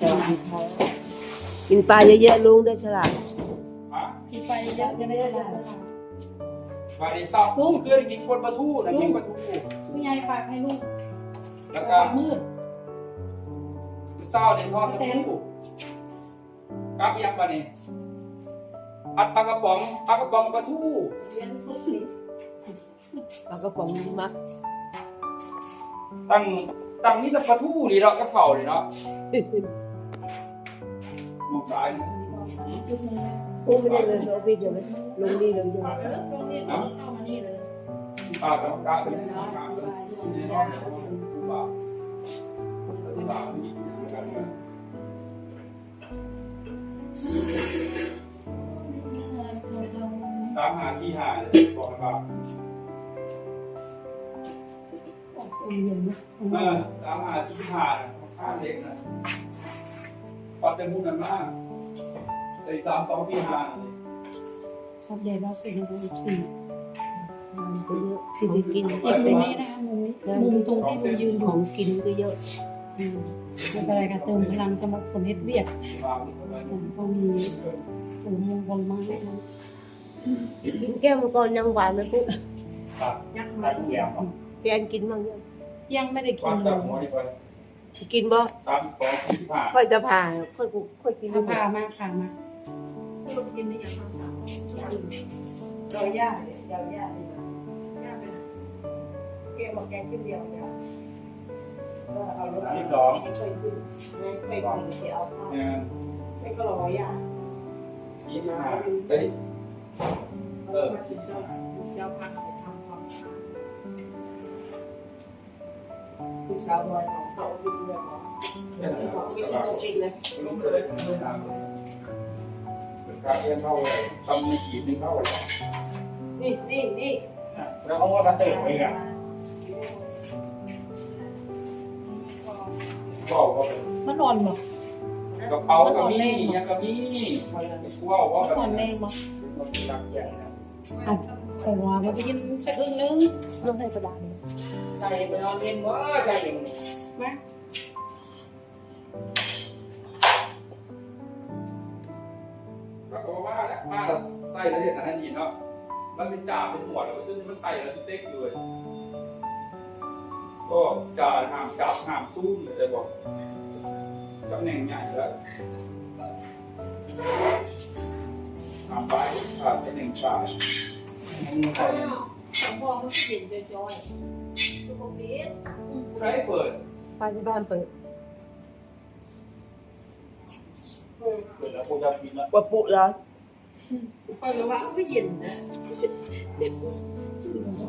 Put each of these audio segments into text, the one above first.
สวัสดีค่ะกินปลาเยอะๆลุงได้ฉลาดฮะกินไปเยอะจะได้ฉลาดวาดีเศร้าลุงเพื่อนกินคนปลาทูนะกินปลาทูผู้ใหญ่ฝากให้ลูกแล้วก็มืดเศร้าในทอดปลาทูกับยังบะนี่อัดปลากระป๋องปลากระป๋องปลาทูเรียนทุกสิปลากระป๋องมักตั้งตั้งนี่แต่ปลาทูนี่เนาะกระเป๋าเลยเนาะม องซ้ายนี่ยุคนี้โอ้ไม่ได้เลยเอาไปเดี๋ยวมันลงนี่เลยเดี๋ยวเออตรงนี้เราเข้ามานี่เลยปลากระป๋องเป็นปลากระป๋องนี่เนาะปลาปลาที่อยู่กันนะสามหาสี่หาเลยบอกให้ป่าเย็นนะเออตามหาที่ผ่าข้าเล็กนะ ปัดแต่มุนนั้นมากเลยสามสองที่ห้าเลยชอบใหญ่ล่าสุดในสิบสี่ก็เยอะที่ไปกินอีก็กเป็มุนมนี้นะคะมุมนี้มุมตรงที่เรายืนอขยู่องกินก็เยอะไม่เป็นไรค่ะเติมพลังสำหรับคนเฮ็ดเวียดวางนี่เข้าไปผมก็มีสูงมงคลมากนะกินแก้วมังกรยังหวานไหมปุ๊ตัดยักษ์ตัมาดแก้วพี่อันกินบ้างยังยังไม่ได้กิวานงเลจากยหัวนี่ไป กินบ่สามสองที่ผ่านค่อยจะผ่าค่อยกูค่อยกินถ้าไม่หมพาดมาพามาสรุปกินได้ยังบ้างครับเราย่าเนี่ยเราย่าเนี่ยย่าไปนะเก็บมาแกงขึ้นเดียวย่าก็เอารถที่สองไปขึ้นไปกินที่เอาข้าวเนี่ยไปก็รอย่าสี่ที่ห้าเฮ้ยเออมาจุดเจ้าเจ้าพักทำความสะอาดลูกสาวน้อยของ เขากินเยอะแค่นั้นบอกคกินรับโตกินเลยลงเลยไม่ถามเป็นการเรียนเข้าเลยทำในขีดนึงเข้าเลยนี่นี่นี่แล้วเขาก็ตัดเติมไปอะบอกว่ามันอ่อนบ่กระเป๋าก็มียังก็มีว้าวว่ามันอ่อนแรงบ่มันเป็นรักใหญ่นะเอาแต่ว่าเราไปกินสักอึ่งนึงน้องให้ประดาน ใจไปนอนเล่นว่าใจอย่างนี้มาก็บอกว่าแหละมาเราใส่แล้วเห็นอันนี้เนาะมันเป็นจ่าเป็นหัวแล้วจนมันใส่แล้วเต็กเลย ก็จ่าห้ามจับห้ามซูมเลยบอกตำแหน่งใหญ่แล้วห้ามไปขาดตำแหน่งฝ่ายมันใส่สอ งพ่อมันกินจอยๆสุขภาพผู้ใดเปิดป้าที่บ้านเปิดเปิดแล้วคงจะกินแล้วว่าปุแล้วเปิดว่าก็เย็นนะ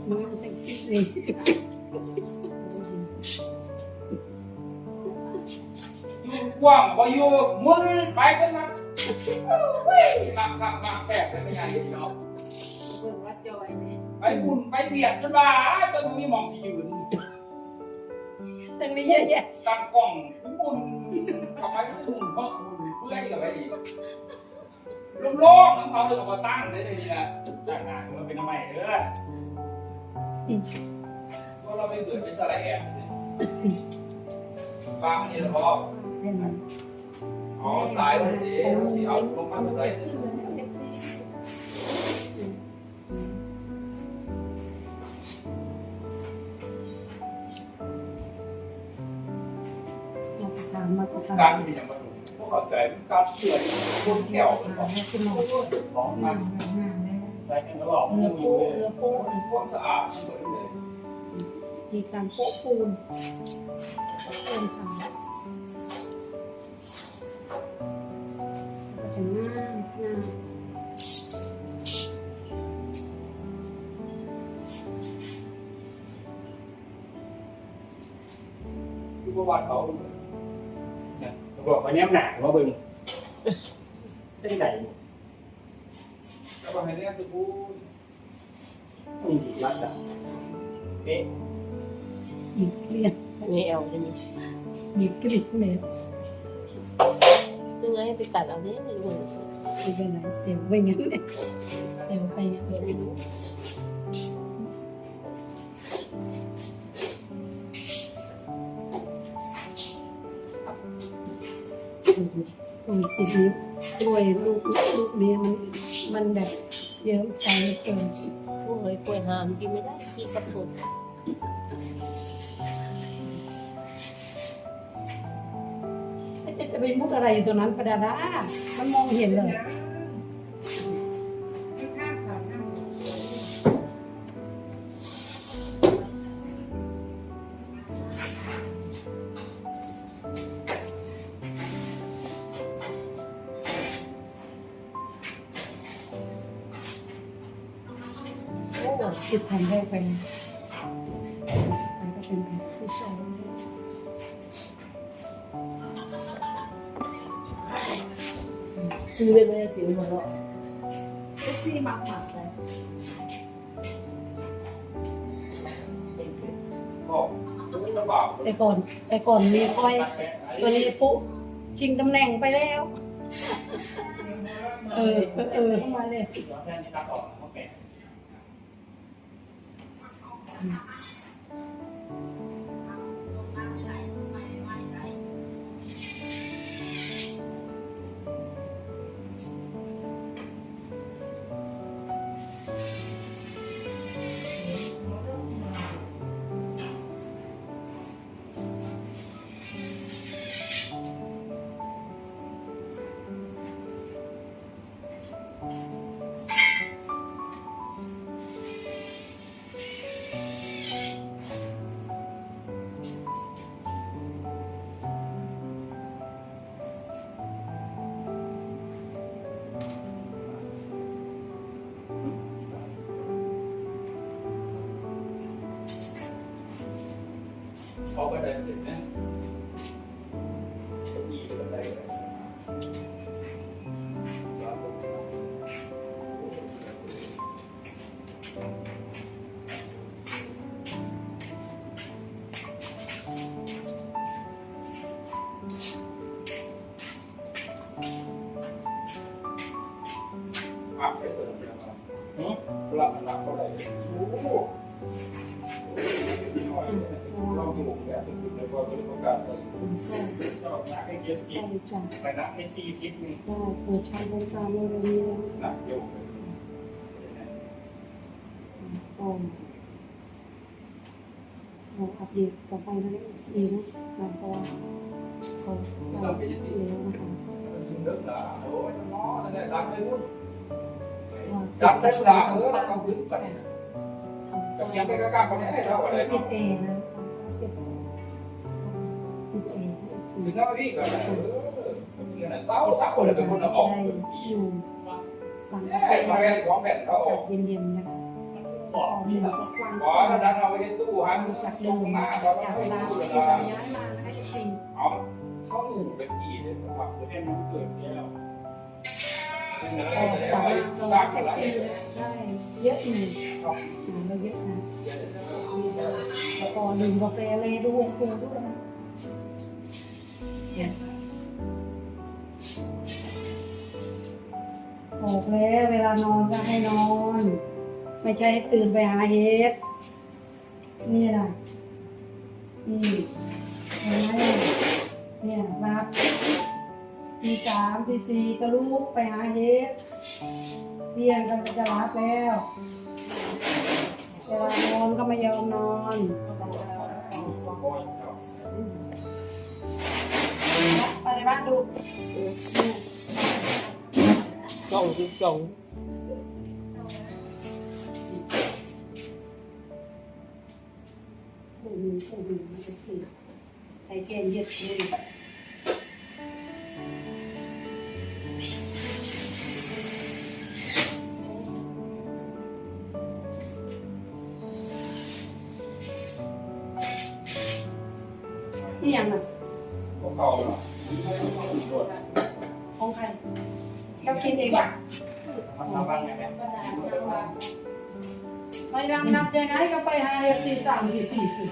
มาแต่งสิบสี่อยู่กว้างบ่อยู่มึนไปกันมามาขับมาแปะเป็นใหญ่เนาะ บุญไปเบียดจนว่าจนมีหมองที่ยืนแต่งนี้เยอะแยะตั้งกล้องบุญเข้าไปทุ่งเพาะบุญเพื่อยกับไปอีกโล่งๆน้ำเขาเลยเอามาตั้งได้เลยนี่แหละจากนั้นมันเป็นทำไมเด้อก็เราไปเกิดเป็นสไลด์แอบปลามันนี่พออ๋อสายเลยดีที่เอาลงมาเลยเราถามมาก็ถามการมีอย่างมันพวกเขาใจการเชื่อคนแก้วถามให้คุณหมอของมันนงใส่กันตลอดมันเรือมีเลยเรือโป๊ความสะอาดเหมือนเลยมีการโป๊ปูนปูนทำจะง่ายง่ายคือประวัติเขาเนี่ย บอกว่าแนมหนาว่าเบิ่งเส้นใหญ่แล้วก็ให้เรียกคือผู้มีดีรัดดับเอ๊ะมีเกลียดนี่เอลจะมีมีกริดเน็ตยังไงไปตัดเอาเนี่ยลุงคือเป็นไหนเซลล์ไปงั้นเลยเซลล์ไปงั้นเลยไม่รู้ โอ้ยสิบนิ้วกล้วยลูกลูกเนี้ยมันมันแบบเยอะใจเกินป่วยป่วยหามกินไม่ได้ที่กระปุกจะไปมุดอะไรอยู่ตรงนั้นประดาดามันมองเห็นเลย สิบแผ่นแรกไปนะไปก็เป็นแผ่นที่สองซื้อได้ไหมเสียหัวเราะเอฟซีมักหมักไม่ลำบากแต่ก่อน แต่ก่อนมีค่อย ตัวนี้ปุ๊ชิงตำแหน่งไปแล้ว เออ เออเออเข้ามาเลย 嗯。 แค่นี้ตัดออกโอเคเขาก็เดินถึงนะอีกบันไดเลยอัพไปเติมนะครับหืมหลับหลับก็ได้โอ้โหเราอ ยู่แบบสุดๆเลยพอเป็นโอกาสใส่ชอบนักให้เจ็ดสิใช่บจ้ะไปนักให้สี่สิบนี่ได้เปิดใช้บริการในโรงเรียนหนักอยู่ก่อนเราอัปเดตต่อไปนะสีนะหลังจากเขาเราไปแล้วนะคะยิงเลิกละโอ้ยน้อนั่นแหละดังเลยพุ่นว่าจับได้จะละทเออเราต้องพึ่ ยังไปกล้าคนนี้ได้เท่ากันเลยปิดเนะเองนะสร็จปิดเองสีถึงเท่าที่ก็เออเงินเต้าถ้าคนเป็นคนออกเป็นกี่อยู่สังเนี่ยมาแผ่นสองแผ่นเขาออกเย็นๆนะคะบอกนี่มีแหละกว้างขอแล้วดันเอาไปเห็นตู้หันจากตู้เดิมมาเราต้องร้านให้ตู้ที่ละเราย้ายมาให้สีเอาเข้าหมู่เป็นกี่เลยครับแค่นั้นเกิดแล้วเป็นอ ออกสามารถสลร้างแท็กซี่ได้เยอะอยู่หาเราเยอะนะแล้วก็ดื่มกาแฟเลยด้วยคูด้วยบอกแล้วเวลานอนก็ให้นอน ไม่ใช่ให้ตื่นไปหาเฮ็ดนี่นะนี่เห็นไหมเนี่ยรับ ทีสามทีสี่ก็ลุกไปหาเฮ็ดเที่ยงก็จะรับแล้วเวลานอนก็ไม่ยอมนอนไปในบ้านดูส่องสิส่องโอ้โหโอ้โหมันจะสิไอ้แกงเย็ดเลย นี่ยังอะพวกเขาเนาะของใครแค่กินเองอะมันทำบ้างไงแม่ไปดำนับยังไงก็ไปหาเอฟซีสามสี่สี่สิ